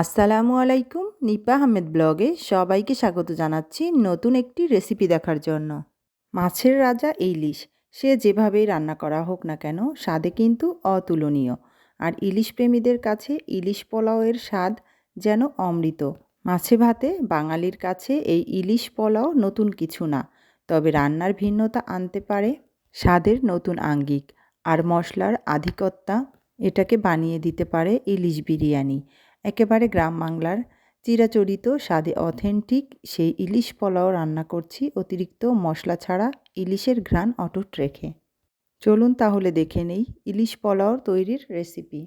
আসসালামু আলাইকুম, নিপা আহমেদ ব্লগে সবাইকে স্বাগত জানাচ্ছি নতুন একটি রেসিপি দেখার জন্য। মাছের রাজা ইলিশ, সে যেভাবেই রান্না করা হোক না কেন, স্বাদে কিন্তু অতুলনীয়। আর ইলিশ প্রেমীদের কাছে ইলিশ পোলাওয়ের স্বাদ যেন অমৃত। মাছে ভাতে বাঙালির কাছে এই ইলিশ পোলাও নতুন কিছু না, তবে রান্নার ভিন্নতা আনতে পারে স্বাদের নতুন আঙ্গিক। আর মশলার আধিকত্যা এটাকে বানিয়ে দিতে পারে ইলিশ বিরিয়ানি। একেবারে গ্রাম বাংলার চিরাচরিত, স্বাদে অথেন্টিক, সেই ইলিশ পোলাও রান্না করছি, অতিরিক্ত মশলা ছাড়া ইলিশের ঘ্রাণ অটুট রেখে। চলুন তাহলে দেখে নেই ইলিশ পোলাও তৈরির রেসিপি।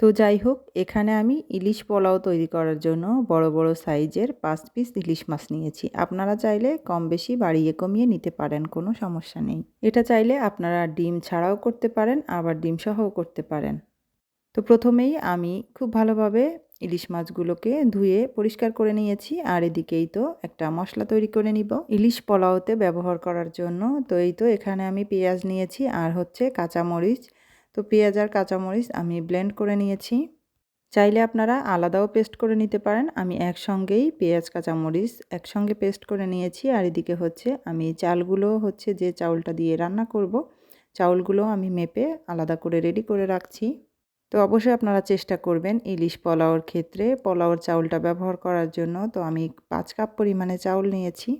তো যাই হোক, এখানে আমি ইলিশ পোলাও তৈরি করার জন্য বড় বড় সাইজের পাঁচ পিস ইলিশ মাছ নিয়েছি। আপনারা চাইলে কম বেশি বাড়িয়ে কমিয়ে নিতে পারেন, কোনো সমস্যা নেই। এটা চাইলে আপনারা ডিম ছাড়াও করতে পারেন, আবার ডিম সহও করতে পারেন। তো প্রথমেই আমি খুব ভালোভাবে ইলিশ মাছগুলোকে ধুয়ে পরিষ্কার করে নিয়েছি, আর এদিকেই তো একটা মশলা তৈরি করে নিব। ইলিশ পোলাওতে ব্যবহার করার জন্য তো এই তো এখানে আমি পেঁয়াজ নিয়েছি আর হচ্ছে কাঁচামরিচ। তো পেঁয়াজ আর কাঁচামরিচ আমি ব্লেন্ড করে নিয়েছি। চাইলে আপনারা আলাদাও পেস্ট করে নিতে পারেন। আমি একসঙ্গেই পেঁয়াজ, কাঁচামরিচ একসঙ্গে পেস্ট করে নিয়েছি, আর এদিকে হচ্ছে আমি চালগুলো হচ্ছে যে চাউলটা দিয়ে রান্না করব, চাউলগুলো আমি মেপে আলাদা করে রেডি করে রাখছি। তো অবশ্যই আপনারা চেষ্টা করবেন ইলিশ পোলাওর ক্ষেত্রে। পোলাওর চাউলটা ব্যবহার করার জন্য তো আমি পাঁচ কাপ পরিমাণে চাউল নিয়েছি।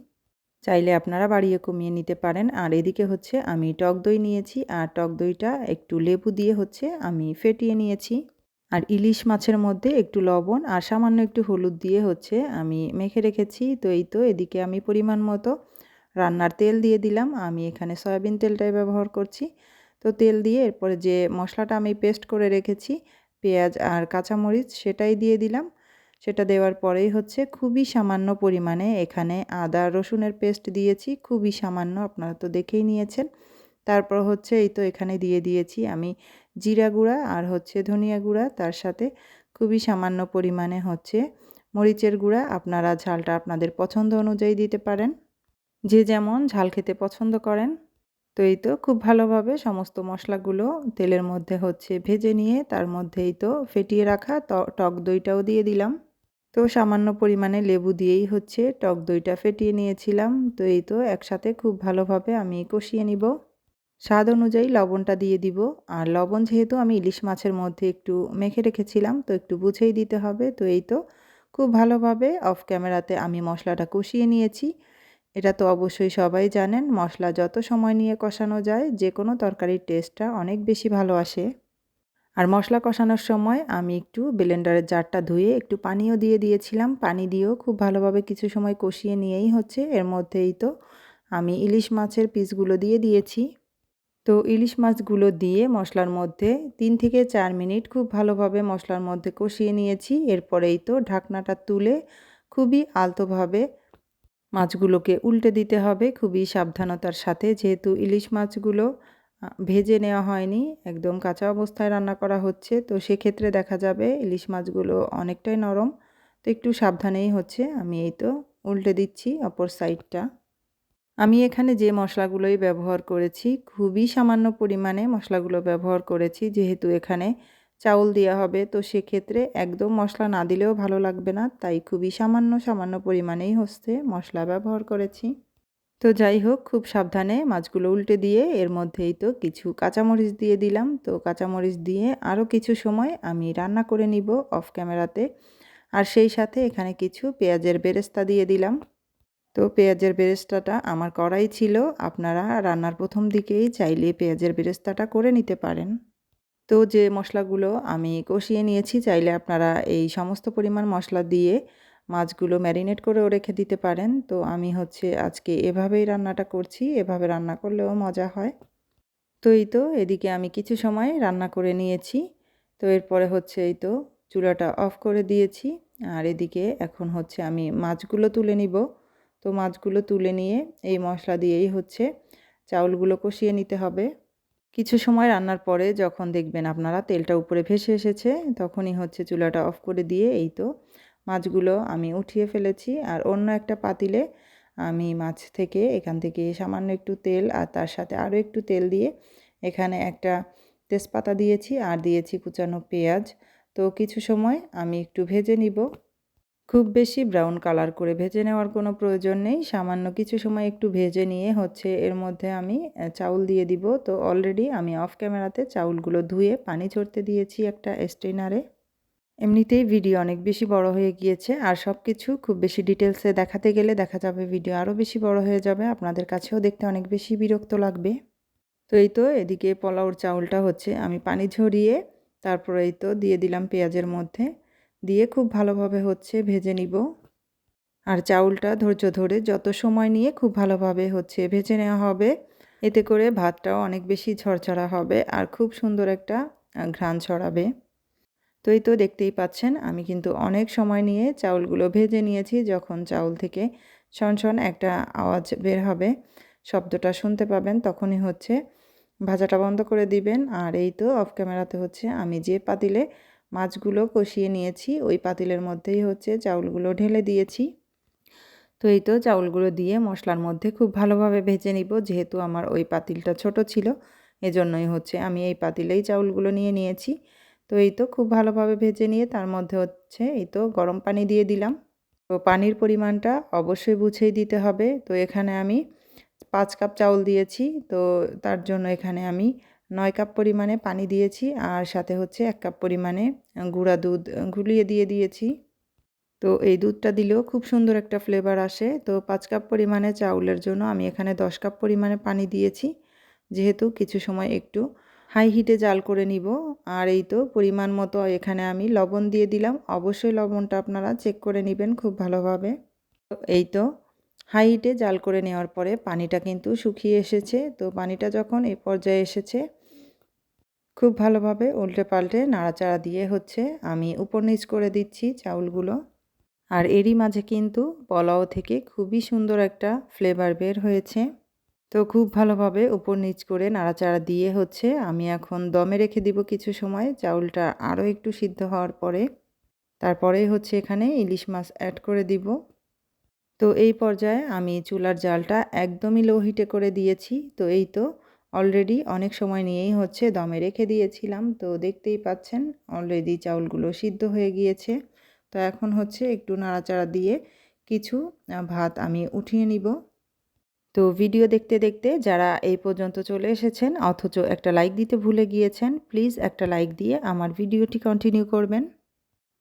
চাইলে আপনারা বাড়িয়ে কমিয়ে নিতে পারেন। আর এদিকে হচ্ছে আমি টক দই নিয়েছি। আর টক দইটা একটু লেবু দিয়ে হচ্ছে আমি ফেটিয়ে নিয়েছি। আর ইলিশ মাছের মধ্যে একটু লবণ আর সামান্য একটু হলুদ দিয়ে হচ্ছে আমি মেখে রেখেছি। তো এই তো এদিকে আমি পরিমাণ মতো রান্নার তেল দিয়ে দিলাম। আমি এখানে সয়াবিন তেলটাই ব্যবহার করছি। তো তেল দিয়ে এরপরে যে মশলাটা আমি পেস্ট করে রেখেছি, পেঁয়াজ আর কাঁচামরিচ সেটাই দিয়ে দিলাম। সেটা দেওয়ার পরেই হচ্ছে খুবই সামান্য পরিমাণে এখানে আদা, রসুনের পেস্ট দিয়েছি, খুবই সামান্য, আপনারা তো দেখেই নিয়েছেন। তারপর হচ্ছে এই তো এখানে দিয়ে দিয়েছি আমি জিরা গুঁড়া আর হচ্ছে ধনিয়া গুঁড়া, তার সাথে খুবই সামান্য পরিমাণে হচ্ছে মরিচের গুঁড়া, আপনারা ঝালটা আপনাদের পছন্দ অনুযায়ী দিতে পারেন। যে যেমন ঝাল খেতে পছন্দ করেন। তো এই তো খুব ভালোভাবে সমস্ত মশলাগুলো তেলের মধ্যে হচ্ছে ভেজে নিয়ে তার মধ্যেই তো ফেটিয়ে রাখা টক দইটাও দিয়ে দিলাম। তো সামান্য পরিমাণে লেবু দিয়েই হচ্ছে টক দইটা ফেটিয়ে নিয়েছিলাম। তো এই তো একসাথে খুব ভালোভাবে আমি কষিয়ে নিব। স্বাদ অনুযায়ী লবণটা দিয়ে দিব। আর লবণ যেহেতু আমি ইলিশ মাছের মধ্যে একটু মেখে রেখেছিলাম, তো একটু বুঝেই দিতে হবে। তো এই তো খুব ভালোভাবে অফ ক্যামেরাতে আমি মশলাটা কষিয়ে নিয়েছি। এটা তো অবশ্যই সবাই জানেন, মশলা যত সময় নিয়ে কষানো যায় যে কোনো তরকারির টেস্টটা অনেক বেশি ভালো আসে। আর মশলা কষানোর সময় আমি একটু ব্লেন্ডারের জারটা ধুয়ে একটু পানিও দিয়ে দিয়েছিলাম। পানি দিয়েও খুব ভালোভাবে কিছু সময় কষিয়ে নিয়েই হচ্ছে। এর মধ্যেই তো আমি ইলিশ মাছের পিসগুলো দিয়ে দিয়েছি। তো ইলিশ মাছগুলো দিয়ে মশলার মধ্যে তিন থেকে চার মিনিট খুব ভালোভাবে মশলার মধ্যে কষিয়ে নিয়েছি। এরপরেই তো ঢাকনাটা তুলে খুবই আলতোভাবে মাছগুলোকে উল্টে দিতে হবে। খুবই সাবধানতার সাথে যেহেতু ইলিশ মাছগুলো ভেজে নেওয়া হয়নি, একদম কাঁচা অবস্থায় রান্না করা হচ্ছে। তো সেক্ষেত্রে দেখা যাবে ইলিশ মাছগুলো অনেকটাই নরম। তো একটু সাবধানেই হচ্ছে, আমি এই তো উল্টে দিচ্ছি অপর সাইডটা। আমি এখানে যে মশলাগুলোই ব্যবহার করেছি, খুবই সামান্য পরিমাণে মশলাগুলো ব্যবহার করেছি, যেহেতু এখানে চাউল দেওয়া হবে। তো সেক্ষেত্রে একদম মশলা না দিলেও ভালো লাগবে না। তাই খুবই সামান্য সামান্য পরিমাণেই হচ্ছে মশলা ব্যবহার করেছি। তো যাই হোক, খুব সাবধানে মাছগুলো উল্টে দিয়ে এর মধ্যেই তো কিছু কাঁচামরিচ দিয়ে দিলাম। তো কাঁচামরিচ দিয়ে আরও কিছু সময় আমি রান্না করে নিব অফ ক্যামেরাতে। আর সেই সাথে এখানে কিছু পেঁয়াজের বেরেস্তা দিয়ে দিলাম। তো পেঁয়াজের বেরেস্তাটা আমার করাই ছিল। আপনারা রান্নার প্রথম দিকেই চাইলে পেঁয়াজের বেরেস্তাটা করে নিতে পারেন। তো যে মশলাগুলো আমি কষিয়ে নিয়েছি, চাইলে আপনারা এই সমস্ত পরিমাণ মশলা দিয়ে মাছগুলো ম্যারিনেট করেও রেখে দিতে পারেন। তো আমি হচ্ছে আজকে এভাবেই রান্নাটা করছি, এভাবে রান্না করলেও মজা হয়। তো এই তো, এদিকে আমি কিছু সময় রান্না করে নিয়েছি। তো এরপরে হচ্ছে এই তো চুলাটা অফ করে দিয়েছি। আর এদিকে এখন হচ্ছে আমি মাছগুলো তুলে নিব। তো মাছগুলো তুলে নিয়ে এই মশলা দিয়েই হচ্ছে চাউলগুলো কষিয়ে নিতে হবে। কিছু সময় রান্নার পরে যখন দেখবেন আপনারা তেলটা উপরে ভেসে এসেছে, তখনই হচ্ছে চুলাটা অফ করে দিয়ে এই তো মাছগুলো আমি উঠিয়ে ফেলেছি। আর অন্য একটা পাতিলে আমি মাছ থেকে এখান থেকে সামান্য একটু তেল আর তার সাথে আরও একটু তেল দিয়ে এখানে একটা তেজপাতা দিয়েছি আর দিয়েছি কুচানো পেঁয়াজ। তো কিছু সময় আমি একটু ভেজে নিব। খুব বেশি ব্রাউন কালার করে ভেজে নেওয়ার কোনো প্রয়োজন নেই। সামান্য কিছু সময় একটু ভেজে নিয়ে হচ্ছে এর মধ্যে আমি চাউল দিয়ে দিব। তো অলরেডি আমি অফ ক্যামেরাতে চাউলগুলো ধুয়ে পানি ঝরতে দিয়েছি একটা স্ট্রেনারে এমনিতেই ভিডিও অনেক বেশি বড় হয়ে গিয়েছে। আর সব কিছু খুব বেশি ডিটেলসে দেখাতে গেলে দেখা যাবে ভিডিও আরও বেশি বড় হয়ে যাবে। আপনাদের কাছেও দেখতে অনেক বেশি বিরক্ত লাগবে। তো এই তো এদিকে পোলাওর চাউলটা হচ্ছে, আমি পানি ঝরিয়ে তারপর এই তো দিয়ে দিলাম পেঁয়াজের মধ্যে। দিয়ে খুব ভালোভাবে হচ্ছে ভেজে নিব। আর চাউলটা ধৈর্য ধরে যত সময় নিয়ে খুব ভালোভাবে হচ্ছে ভেজে নেওয়া হবে, এতে করে ভাতটাও অনেক বেশি ঝরঝরা হবে আর খুব সুন্দর একটা ঘ্রাণ ছড়াবে। তো এই তো দেখতেই পাচ্ছেন, আমি কিন্তু অনেক সময় নিয়ে চাউলগুলো ভেজে নিয়েছি যখন চাউল থেকে শন একটা আওয়াজ বের হবে, শব্দটা শুনতে পাবেন তখনই হচ্ছে ভাজাটা বন্ধ করে দিবেন। আর এই তো অফ ক্যামেরাতে হচ্ছে আমি যে পাতিলে মাছগুলো কষিয়ে নিয়েছি। ওই পাতিলের মধ্যেই হচ্ছে চাউলগুলো ঢেলে দিয়েছি। তো এই তো চাউলগুলো দিয়ে মশলার মধ্যে খুব ভালোভাবে ভেজে নিব, যেহেতু আমার ওই পাতিলটা ছোট ছিল। এজন্যই হচ্ছে আমি এই পাতিলেই চাউলগুলো নিয়ে নিয়েছি। তো এই তো খুব ভালোভাবে ভেজে নিয়ে তার মধ্যে হচ্ছে এই তো গরম পানি দিয়ে দিলাম। তো পানির পরিমাণটা অবশ্যই বুঝেই দিতে হবে। তো এখানে আমি পাঁচ কাপ চাউল দিয়েছি। তো তার জন্য এখানে আমি নয় কাপ পরিমাণে পানি দিয়েছি আর সাথে হচ্ছে এক কাপ পরিমাণে গুঁড়া দুধ গুলিয়ে দিয়ে দিয়েছি। তো এই দুধটা দিলেও খুব সুন্দর একটা ফ্লেভার আসে। তো পাঁচ কাপ পরিমাণে চাউলের জন্য আমি এখানে দশ কাপ পরিমাণে পানি দিয়েছি। যেহেতু কিছু সময় একটু হাই হিটে জাল করে নিব। আর এই তো পরিমাণ মতো এখানে আমি লবণ দিয়ে দিলাম। অবশ্যই লবণটা আপনারা চেক করে নেবেন খুব ভালোভাবে। তো এই তো হাই হিটে জাল করে নেওয়ার পরে পানিটা কিন্তু শুকিয়ে এসেছে। তো পানিটা যখন এই পর্যায়ে এসেছে খুব ভালোভাবে উল্টে পাল্টে নাড়াচাড়া দিয়ে হচ্ছে আমি উপর নিচ করে দিচ্ছি চাউলগুলো। আর এরই মাঝে কিন্তু পোলাও থেকে খুবই সুন্দর একটা ফ্লেভার বের হয়েছে। তো খুব ভালোভাবে উপর নিচ করে নাড়াচাড়া দিয়ে হচ্ছে আমি এখন দমে রেখে দিব কিছু সময়, চাউলটা আরও একটু সিদ্ধ হওয়ার পরে। তারপরেই হচ্ছে এখানে ইলিশ মাছ অ্যাড করে দিব। তো এই পর্যায়ে আমি চুলার জালটা একদমই লো হিটে করে দিয়েছি। তো এই তো অলরেডি অনেক সময় নিয়েই হচ্ছে দমে রেখে দিয়েছিলাম। তো দেখতেই পাচ্ছেন অলরেডি চাউলগুলো সিদ্ধ হয়ে গিয়েছে। তো এখন হচ্ছে একটু নাড়াচাড়া দিয়ে কিছু ভাত আমি উঠিয়ে নিব। তো ভিডিও দেখতে দেখতে যারা এই পর্যন্ত চলে এসেছেন, অথচ একটা লাইক দিতে ভুলে গিয়েছেন প্লিজ একটা লাইক দিয়ে আমার ভিডিওটি কন্টিনিউ করবেন।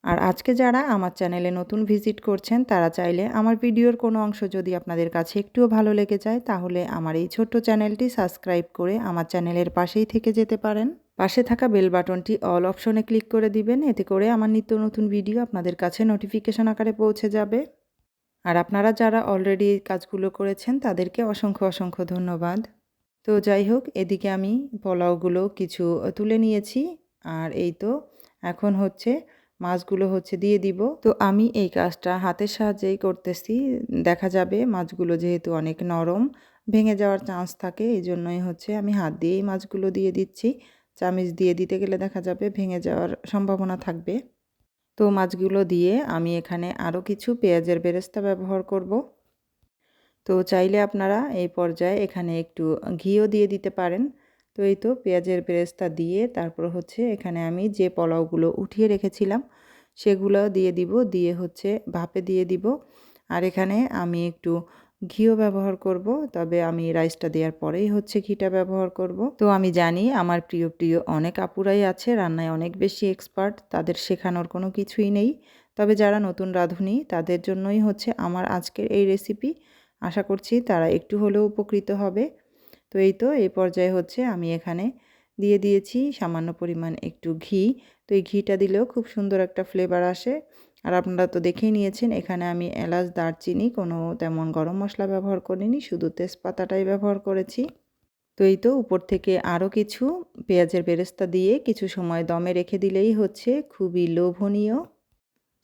আর আজকে যারা আমার চ্যানেলে নতুন ভিজিট করছেন, তারা চাইলে আমার ভিডিওর কোনো অংশ যদি আপনাদের কাছে একটুও ভালো লেগে যায়, তাহলে আমার এই ছোট্ট চ্যানেলটি সাবস্ক্রাইব করে আমার চ্যানেলের পাশেই থেকে যেতে পারেন। পাশে থাকা বেল বাটনটি অল অপশনে ক্লিক করে দিবেন, এতে করে আমার নিত্য নতুন ভিডিও আপনাদের কাছে নোটিফিকেশন আকারে পৌঁছে যাবে। আর আপনারা যারা অলরেডি এই কাজগুলো করেছেন, তাদেরকে অসংখ্য অসংখ্য ধন্যবাদ। তো যাই হোক, এদিকে আমি পোলাওগুলো কিছু তুলে নিয়েছি, আর এই তো, এখন হচ্ছে মাছগুলো হচ্ছে দিয়ে দিব। তো আমি এই কাজটা হাতের সাহায্যেই করতেছি। দেখা যাবে মাছগুলো যেহেতু অনেক নরম, ভেঙে যাওয়ার চান্স থাকে, এই জন্যই হচ্ছে আমি হাত দিয়েই মাছগুলো দিয়ে দিচ্ছি। চামিচ দিয়ে দিতে গেলে দেখা যাবে ভেঙে যাওয়ার সম্ভাবনা থাকবে। তো মাছগুলো দিয়ে আমি এখানে আরও কিছু পেঁয়াজের বেরেস্তা ব্যবহার করব। তো চাইলে আপনারা এই পর্যায়ে এখানে একটু ঘিও দিয়ে দিতে পারেন। তো এই তো পেঁয়াজের বেরেস্তা দিয়ে তারপর হচ্ছে এখানে আমি যে পোলাওগুলো উঠিয়ে রেখেছিলাম, সেগুলো দিয়ে দিব, দিয়ে হচ্ছে ভাপে দিয়ে দিব। আর এখানে আমি একটু ঘিও ব্যবহার করব, তবে আমি রাইসটা দেওয়ার পরেই হচ্ছে ঘিটা ব্যবহার করব। তো আমি জানি আমার প্রিয় প্রিয় অনেক আপুরাই আছে, রান্নায় অনেক বেশি এক্সপার্ট, তাদের শেখানোর কোনো কিছুই নেই। তবে যারা নতুন রাঁধুনি, তাদের জন্যই হচ্ছে আমার আজকের এই রেসিপি। আশা করছি তারা একটু হলেও উপকৃত হবে। তো এই তো, এই পর্যায়ে হচ্ছে আমি এখানে দিয়ে দিয়েছি সামান্য পরিমাণ একটু ঘি। তো এই ঘিটা দিলেও খুব সুন্দর একটা ফ্লেভার আসে। আর আপনারা তো দেখেই নিয়েছেন, এখানে আমি এলাচ, দারচিনি কোনো তেমন গরম মশলা ব্যবহার করিনি, শুধু তেজপাতাটাই ব্যবহার করেছি। তো এই তো, উপর থেকে আরও কিছু পেঁয়াজের বেরেস্তা দিয়ে কিছু সময় দমে রেখে দিলেই হচ্ছে, খুবই লোভনীয়,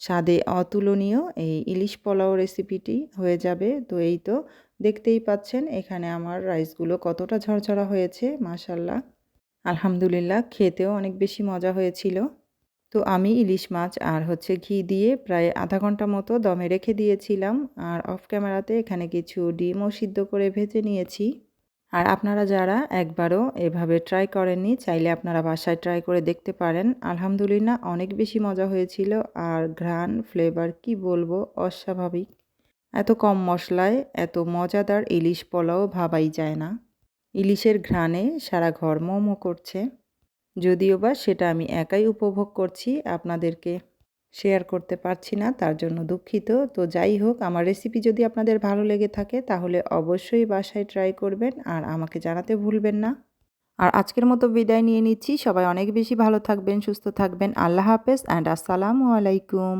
স্বাদে অতুলনীয় এই ইলিশ পোলাও রেসিপিটি হয়ে যাবে। তো এই তো দেখতেই পাচ্ছেন এখানে আমার রাইসগুলো কতটা ঝরঝরা হয়েছে মাশাল্লাহ আলহামদুলিল্লাহ, খেতেও অনেক বেশি মজা হয়েছিল। তো আমি ইলিশ মাছ আর হচ্ছে ঘি দিয়ে প্রায় আধা ঘণ্টা মতো দমে রেখে দিয়েছিলাম আর অফ ক্যামেরাতে এখানে কিছু ডিমও সিদ্ধ করে ভেজে নিয়েছি। আর আপনারা যারা একবারও এভাবে ট্রাই করেননি, চাইলে আপনারা বাসায় ট্রাই করে দেখতে পারেন। আলহামদুলিল্লাহ, অনেক বেশি মজা হয়েছিল আর ঘ্রাণ, ফ্লেভার, কি বলব, অস্বাভাবিক। এত কম মশলায়, এত মজাদার ইলিশ পোলাও ভাবাই যায় না। ইলিশের ঘ্রাণে সারা ঘর মোমো করছে। যদিও বা সেটা আমি একাই উপভোগ করছি, আপনাদেরকে শেয়ার করতে পারছি না, তার জন্য দুঃখিত। তো যাই হোক, আমার রেসিপি যদি আপনাদের ভালো লেগে থাকে, তাহলে অবশ্যই বাসায় ট্রাই করবেন, আর আমাকে জানাতে ভুলবেন না। আর আজকের মতো বিদায় নিয়ে নিচ্ছি। সবাই অনেক বেশি ভালো থাকবেন, সুস্থ থাকবেন। আল্লাহ হাফেজ অ্যান্ড আসসালামু আলাইকুম।